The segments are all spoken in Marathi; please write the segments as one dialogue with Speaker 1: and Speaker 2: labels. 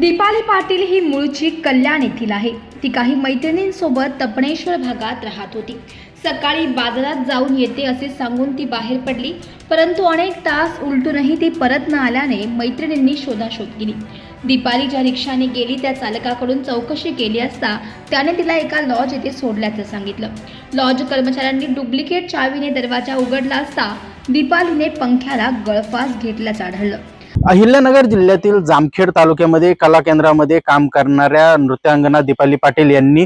Speaker 1: दीपाली पाटील ही मूळची कल्याण येथील आहे. ती काही मैत्रिणींसोबत तपणेश्वर भागात राहत होती. सकाळी बाजारात जाऊन येते असे सांगून ती बाहेर पडली. परंतु अनेक तास उलटूनही ती परत न आल्याने मैत्रिणींनी शोधाशोध केली. दीपाली ज्या रिक्षाने गेली त्या चालकाकडून चौकशी केली असता त्याने तिला एका लॉज येथे सोडल्याचं सांगितलं. लॉज कर्मचाऱ्यांनी डुप्लिकेट चावीने दरवाजा उघडला असता दीपालीने पंख्याला गळफास घेतल्याचं आढळलं.
Speaker 2: अहिल्यानगर जिल्ह्यातील जामखेड तालुक्यामध्ये कला केंद्रामध्ये काम करणाऱ्या नृत्यांगना दीपाली पाटील यांनी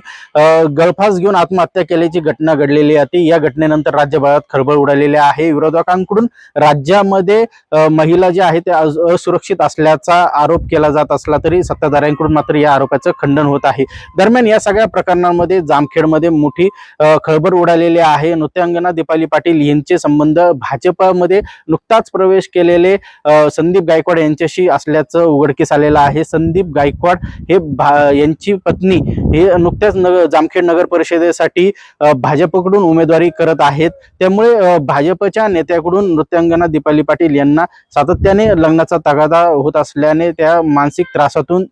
Speaker 2: गळफास घेऊन आत्महत्या केल्याची घटना घडलेली आहे. या घटनेनंतर राज्यभरात खळबळ उडालेली आहे. विरोधकांकडून राज्यामध्ये महिला ज्या आहेत त्या असुरक्षित असल्याचा आरोप केला जात असला तरी सत्ताधाऱ्यांकडून मात्र या आरोपाचं खंडन होत आहे. दरम्यान या सगळ्या प्रकरणांमध्ये जामखेडमध्ये मोठी खळबळ उडालेली आहे. नृत्यांगना दीपाली पाटील यांचे संबंध भाजपमध्ये नुकताच प्रवेश केलेले संदीप गायकवाड यांच्याशी असल्याचं उघडकीस आलेलं आहे. संदीप गायकवाड हे भा यांची पत्नी हे नुकत्याच नगर जामखेड नगर परिषदेसाठी भाजपकडून उमेदवारी करत आहेत. त्यामुळे भाजपच्या नेत्याकडून नृत्यांगना दीपाली पाटील यांना सातत्याने लग्नाचा तगादा होत असल्याने त्या मानसिक त्रासातून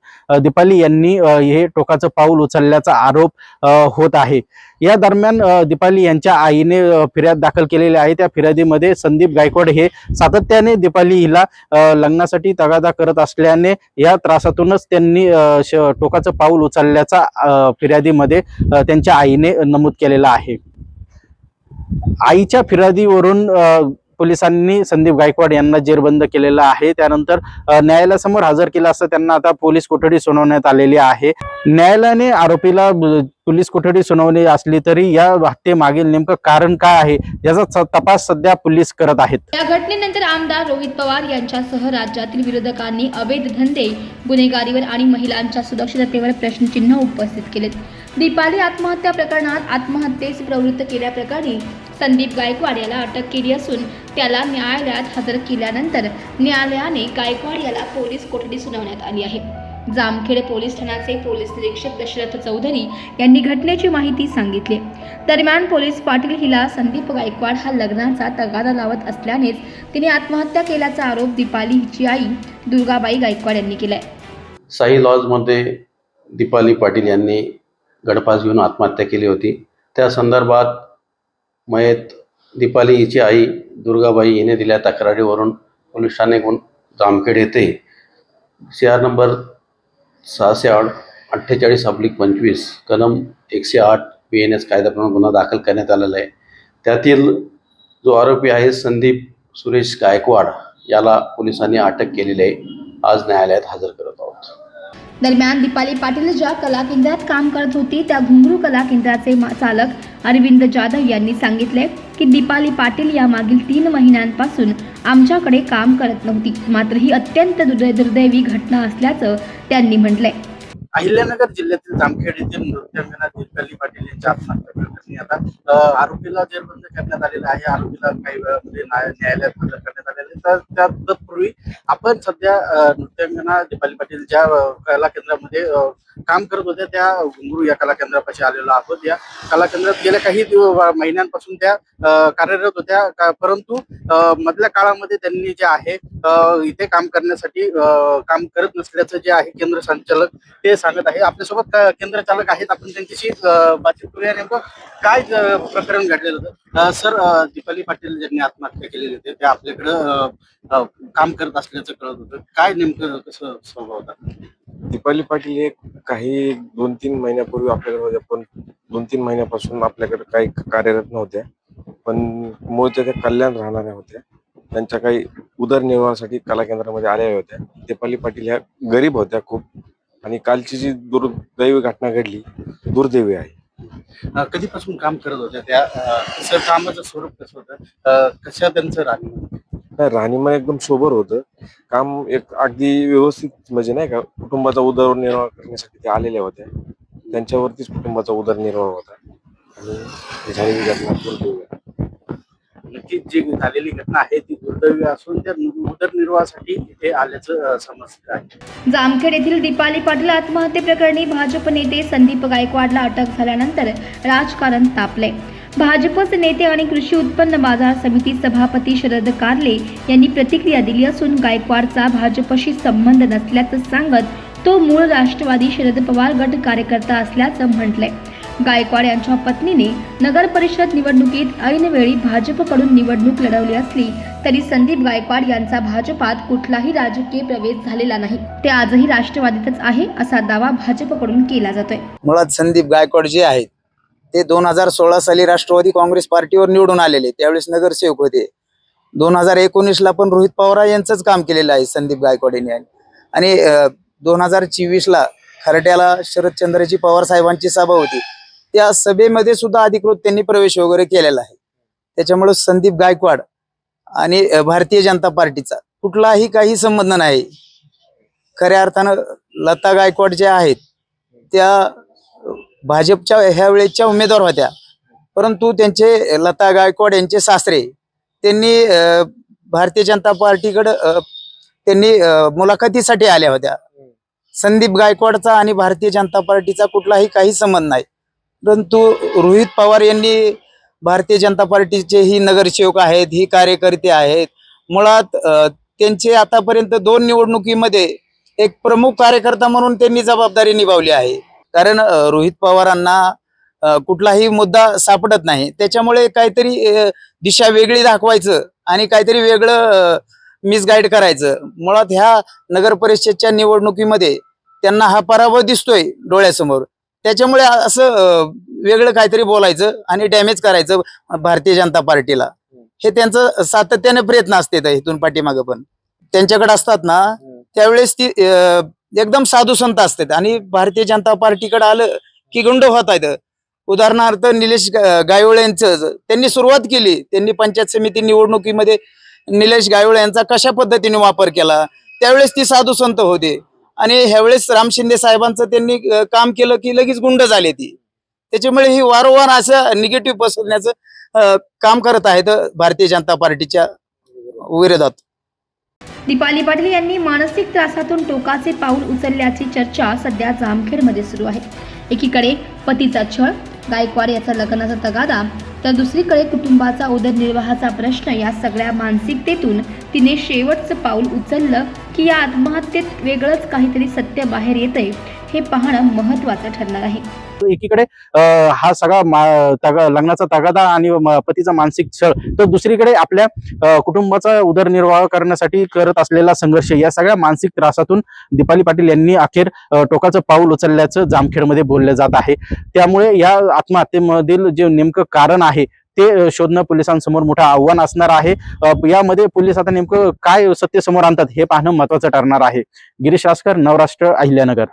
Speaker 2: दीपाली यांनी हे टोकाचं पाऊल उचलल्याचा आरोप होत आहे. या दरम्यान दीपाली यांच्या आईने फिर्याद दाखल केलेली आहे. त्या फिर्यादीमध्ये संदीप गायकवाड हे सातत्याने दीपाली हिला लग्नासाठी तगादा करत असल्याने या त्रासातूनच त्यांनी श- टोकाचं पाऊल उचलल्याचा फिर्यादीमध्ये त्यांच्या आईने नमूद केलेला आहे. आईच्या फिर्यादीवरून पोलिसांनी संदीप गायकवाड यांना जेरबंद केलेलं आहे. त्यानंतर न्यायालयासमोर हजर केलं असता त्यांना आता पोलीस कोठडी सुनावण्यात आलेली आहे. न्यायालयाने आरोपीला पोलीस कोठडी सुनावली असली तरी या हत्येमागील नेमकं कारण काय आहे याचा तपास सध्या पोलीस करत आहेत.
Speaker 1: या घटनेनंतर आमदार रोहित पवार यांच्यासह राज्यातील विरोधकांनी अवैध धंदे गुन्हेगारीवर आणि महिलांच्या सुरक्षिततेवर प्रश्नचिन्ह उपस्थित केलेत. दीपाली आत्महत्या प्रकरणात आत्महत्येस प्रवृत्त केल्याप्रकरणी संदीप गायकवाड याला अटक केली असून त्याला न्यायालयात हजर केल्यानंतर न्यायालयाने गायकवाड याला पोलीस कोठडी सुनावण्यात आली आहे. जामखेड पोलीस ठाण्याचे पोलीस निरीक्षक दशरथ चौधरी यांनी घटनेची माहिती सांगितली. दरम्यान पोलीस पाटील हिला संदीप गायकवाड हा लग्नाचा तगादा लावत असल्यानेच तिने आत्महत्या केल्याचा आरोप दीपाली हिची आई दुर्गाबाई गायकवाड यांनी केलाय.
Speaker 3: साई लॉजमध्ये दीपाली पाटील यांनी गडपास घेऊन आत्महत्या केली होती. त्या संदर्भात मयत दीपाली हिची आई दुर्गाबाई हिने दिल्या तक्रारीवरून पोलीस ठाणे जामखेड येथे. सी आर नंबर सहाशे आठ अठ्ठेचाळीस अब्लिक पंचवीस कलम एकशे आठ बी एन एस कायद्याप्रमाणे गुन्हा दाखल करण्यात आलेला आहे. त्यातील जो आरोपी आहे संदीप सुरेश गायकवाड याला पोलिसांनी अटक केलेली आहे. आज न्यायालयात हजर करत आहोत.
Speaker 1: दरम्यान दीपाली पाटील ज्या कला केंद्रात काम करत होती त्या घुंगरू कला केंद्राचे चालक अरविंद जाधव यांनी सांगितले की दीपाली पाटील या मागील तीन महिन्यांपासून आमच्याकडे काम करत नव्हती. मात्र ही अत्यंत दुर्दैवी घटना असल्याचं त्यांनी म्हटलंय.
Speaker 2: अहिल्यानगर जिल्ह्यातील जामखेड येथील नृत्यांगना दीपाली पाटील यांच्या आत्महत्या प्रकरणी आता आरोपीला जेरबंद करण्यात आलेला आहे आरोपीला काही वेळामध्ये न्याय- न्यायालयात हजर करण्यात आलेले आहे. तर त्या तत्पूर्वी आपण सध्या अ, नृत्यांगना दीपाली पाटील ज्या कला केंद्रामध्ये काम करत होत्या त्या घुंगरू या कला केंद्रापाशी आलेलो आहोत. या कला केंद्रात गेल्या काही महिन्यांपासून त्या कार्यरत होत्या. परंतु मधल्या काळामध्ये त्यांनी जे आहे इथे काम करण्यासाठी काम करत नसल्याचं जे आहे केंद्र संचालक ते सांगत आहे. आपल्यासोबत केंद्र चालक आहेत. आपण त्यांच्याशी बातचीत करूया नेमकं काय प्रकरण घडलेलं होतं. सर दीपाली पाटील ज्यांनी आत्महत्या केलेली होती ते आपल्याकडं काम करत असल्याचं कळत होतं. काय नेमकं कसं स्वभाव होता?
Speaker 4: दीपाली पाटील हे काही दोन तीन महिन्यापूर्वी आपल्याकडे होत्या पण दोन तीन महिन्यापासून आपल्याकडे काही कार्यरत नव्हत्या. पण मूळच्या त्या कल्याण राहणाऱ्या होत्या. त्यांच्या काही उदरनिर्वाहासाठी कला केंद्रामध्ये आलेल्या होत्या. दीपाली पाटील ह्या गरीब होत्या खूप. आणि कालची जी दुर्दैवी घटना घडली दुर्दैवी आहे.
Speaker 2: कधीपासून काम करत होत्या त्या? कामाचं स्वरूप कसं होतं? कशा त्यांचं राहणं
Speaker 4: नाही राहणीमान एकदम सोबर होतं. काम एक अगदी व्यवस्थित म्हणजे नाही का कुटुंबाचा उदरनिर्वाह करण्यासाठी ते आलेल्या होत्या. त्यांच्यावरतीच कुटुंबाचा उदरनिर्वाह होता. आणि झालेली घटना दुर्दैवी आहे.
Speaker 2: नक्कीच जी झालेली घटना आहे ती दुर्दैवी असून त्या उदरनिर्वाहासाठी इथे आल्याचं अ, समजतं आहे.
Speaker 1: जामखेड येथील दीपाली पाटील आत्महत्येप्रकरणी भाजप नेते संदीप गायकवाडला अटक झाल्यानंतर राजकारण तापले. भाजपचे नेते आणि कृषी उत्पन्न बाजार समिती सभापती शरद कारले यांनी प्रतिक्रिया दिली असून गायकवाडचा भाजपशी संबंध नसल्याचं सांगत तो मूळ राष्ट्रवादी शरद पवार गट कार्यकर्ता असल्याचं म्हटलंय. गायकवाड यांच्या पत्नीने नगर परिषद निवडणुकीत ऐनवेळी भाजपकडून निवडणूक लढवली असली तरी संदीप गायकवाड यांचा भाजपात कुठलाही राजकीय प्रवेश झालेला नाही. ते आजही राष्ट्रवादीतच आहे असा दावा भाजपकडून केला जातोय.
Speaker 5: मुळात संदीप गायकवाड जे आहेत ते दोन हजार सोळा साली राष्ट्रवादी काँग्रेस पार्टीवर निवडून आलेले त्यावेळेस नगरसेवक होते. दोन हजार एकोणीसला पण रोहित पवार यांचंच काम केलेलं आहे संदीप गायकवाड यांनी आणि दोन हजार चोवीसला खरट्याला शरदचंद्रजी पवार साहेबांची सभा होती. त्या सभेमध्ये सुद्धा अधिकृत त्यांनी प्रवेश वगैरे केलेला आहे. त्याच्यामुळे संदीप गायकवाड आणि भारतीय जनता पार्टीचा कुठलाही काही संबंध नाही. खऱ्या अर्थानं लता गायकवाड ज्या आहेत त्या भाजपच्या ह्या वेळेच्या उमेदवार होत्या. परंतु त्यांचे लता गायकवाड यांचे सासरे त्यांनी भारतीय जनता पार्टीकडं त्यांनी मुलाखतीसाठी आल्या होत्या. संदीप गायकवाडचा आणि भारतीय जनता पार्टीचा कुठलाही काही संबंध नाही. परंतु रोहित पवार यांनी भारतीय जनता पार्टीचे ही नगरसेवक आहेत ही कार्यकर्ते आहेत. मुळात त्यांचे आतापर्यंत दोन निवडणुकीमध्ये एक प्रमुख कार्यकर्ता म्हणून त्यांनी जबाबदारी निभावली आहे. कारण रोहित पवारांना कुठलाही मुद्दा सापडत नाही. त्याच्यामुळे काहीतरी दिशा वेगळी दाखवायचं आणि काहीतरी वेगळं मिसगाईड करायचं. मुळात ह्या नगर परिषदच्या निवडणुकीमध्ये त्यांना हा पराभव दिसतोय डोळ्यासमोर. त्याच्यामुळे असं वेगळं काहीतरी बोलायचं आणि डॅमेज करायचं भारतीय जनता पार्टीला. हे त्यांचं सातत्याने प्रयत्न असते इथून पाठीमागं पण. त्यांच्याकडे असतात ना त्यावेळेस ती एकदम साधू संत असतात. आणि भारतीय जनता पार्टीकडे आलं की गुंड होत आहेत. उदाहरणार्थ निलेश गायोळे गायवळे यांचं त्यांनी सुरुवात केली. त्यांनी पंचायत समिती निवडणुकीमध्ये निलेश गायवळे यांचा कशा पद्धतीने वापर केला? त्यावेळेस ती साधू संत होते. आणि ह्यावेळेस राम शिंदे साहेबांचं त्यांनी काम केलं की लगेच गुंड झाले ती. त्याच्यामुळे ही वारंवार असं निगेटिव्ह पसरण्याचं काम करत आहेत भारतीय जनता पार्टीच्या विरोधात.
Speaker 1: दीपाली पाटील यांनी मानसिक त्रासातून टोकाचे पाऊल उचलल्याची चर्चा सध्या जामखेडमध्ये सुरू आहे. एकीकडे पतीचा छळ गायकवाड याचा लग्नाचा तगादा तर दुसरीकडे कुटुंबाचा उदरनिर्वाहाचा प्रश्न या सगळ्या मानसिकतेतून तिने शेवटचं पाऊल उचललं की या आत्महत्येत वेगळंच काहीतरी सत्य बाहेर येतंय हे पाहणं महत्त्वाचं ठरणार आहे.
Speaker 2: एकीकडे हा सगळा लग्नाचा तगादा आणि पतीचा मानसिक छळ तर दुसरीकडे आपल्या कुटुंबाचा उदरनिर्वाह करण्यासाठी करत असलेला संघर्ष या सगळ्या मानसिक त्रासातून दीपाली पाटील यांनी अखेर टोकाचं पाऊल उचलल्याचं जामखेडमध्ये बोललं जात आहे. त्यामुळे या आत्महत्येमधील जे नेमकं कारण आहे ते शोधणं पोलिसांसमोर मोठं आव्हान असणार आहे. यामध्ये पोलीस आता नेमकं काय सत्य समोर आणतात हे पाहणं महत्वाचं ठरणार आहे. गिरीश रासकर नवराष्ट्र अहिल्यानगर.